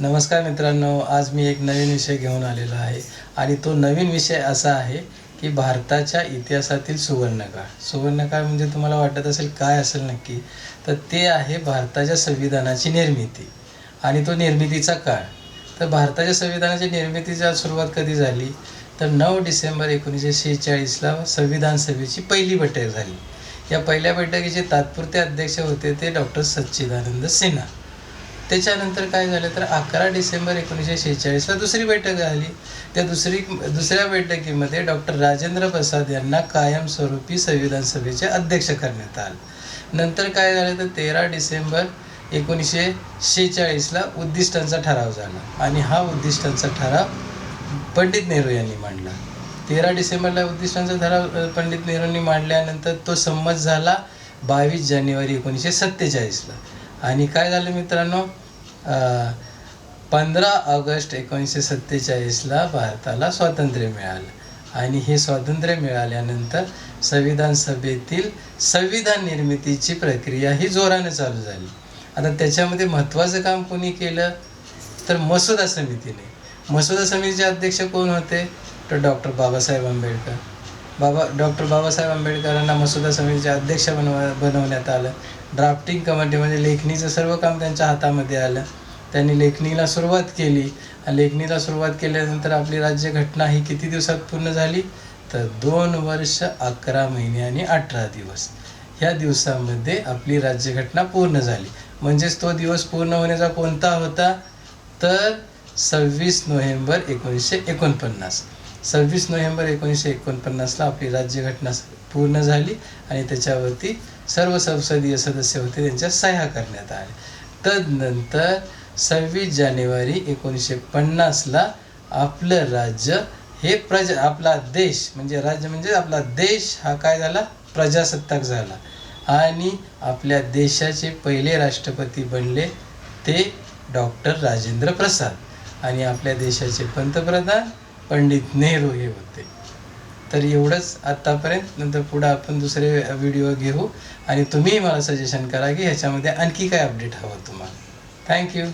नमस्कार मित्रांनो आज मी एक नवीन विषय घेऊन आलेलो आहे आणि तो नवीन विषय असा आहे की भारताच्या इतिहासातील सुवर्णकाळ. सुवर्णकाळ म्हणजे तुम्हाला वाटत असेल काय असेल नक्की तर ते आहे भारताच्या संविधानाची निर्मिती आणि तो निर्मितीचा काळ. तर भारताच्या संविधानाची निर्मितीची सुरुवात कधी झाली तर नऊ डिसेंबर एकोणीसशे शेहेचाळीसला संविधान सभेची पहिली बैठक झाली. या पहिल्या बैठकीचे तात्पुरते अध्यक्ष होते ते डॉक्टर सच्चिदानंद सिन्हा. त्याच्यानंतर काय झालं तर अकरा डिसेंबर एकोणीसशे शेहेचाळीसला दुसरी बैठक झाली. त्या दुसरी दुसऱ्या बैठकीमध्ये डॉक्टर राजेंद्र प्रसाद यांना कायमस्वरूपी संविधान सभेचे अध्यक्ष करण्यात आलं. नंतर काय झालं तर तेरा डिसेंबर एकोणीसशे शेहेचाळीसला उद्दिष्टांचा ठराव झाला. आणि हा उद्दिष्टांचा ठराव पंडित नेहरू यांनी मांडला. तेरा डिसेंबरला उद्दिष्टांचा ठराव पंडित नेहरूंनी मांडल्यानंतर तो संमत झाला बावीस जानेवारी एकोणीसशे सत्तेचाळीसला. आणि काय झालं मित्रांनो? पंधरा ऑगस्ट एकोणीसशे सत्तेचाळीसला भारताला स्वातंत्र्य मिळालं. आणि हे स्वातंत्र्य मिळाल्यानंतर संविधान सभेतील संविधान निर्मितीची प्रक्रिया ही जोराने चालू झाली. आता त्याच्यामध्ये महत्त्वाचं काम कोणी केलं? तर मसुदा समितीने. मसुदा समितीचे अध्यक्ष कोण होते? तर डॉक्टर बाबासाहेब आंबेडकर. बाबा डॉक्टर बाबासाहेब आंबेडकरांना मसुदा समितीचे अध्यक्ष बनव बनवण्यात आलं. ड्राफ्टिंग कमिटी म्हणजे लेखणीचं सर्व काम त्यांच्या हातामध्ये आलं. त्यांनी लेखणीला सुरुवात केली लेखणीला सुरुवात केल्यानंतर आपली राज्यघटना ही किती दिवसात पूर्ण झाली? तर दोन वर्ष अकरा महिने आणि अठरा दिवस. ह्या दिवसामध्ये आपली राज्यघटना पूर्ण झाली. म्हणजेच तो दिवस पूर्ण होण्याचा कोणता होता? तर सव्वीस नोव्हेंबर एकोणीसशे एकोणपन्नास. सव्वीस नोव्हेंबर एकोणीसशे एकोणपन्नासला आपली राज्यघटना पूर्ण झाली आणि त्याच्यावरती सर्व संसदीय सदस्य होते त्यांच्या सह्या करण्यात आल्या. तदनंतर सव्वीस जानेवारी एकोणीसशे पन्नासला आपलं राज्य हे प्रज आपला देश म्हणजे राज्य म्हणजे आपला देश हा काय झाला? प्रजासत्ताक झाला. आणि आपल्या देशाचे पहिले राष्ट्रपती बनले ते डॉक्टर राजेंद्र प्रसाद. आणि आपल्या देशाचे पंतप्रधान पंडित नेहरू हे होते. तर एवढंच आत्तापर्यंत नंतर पुढं आपण दुसरे व्हिडिओ घेऊ. आणि तुम्ही मला सजेशन करा की ह्याच्यामध्ये आणखी काय अपडेट हवं तुम्हाला. थँक्यू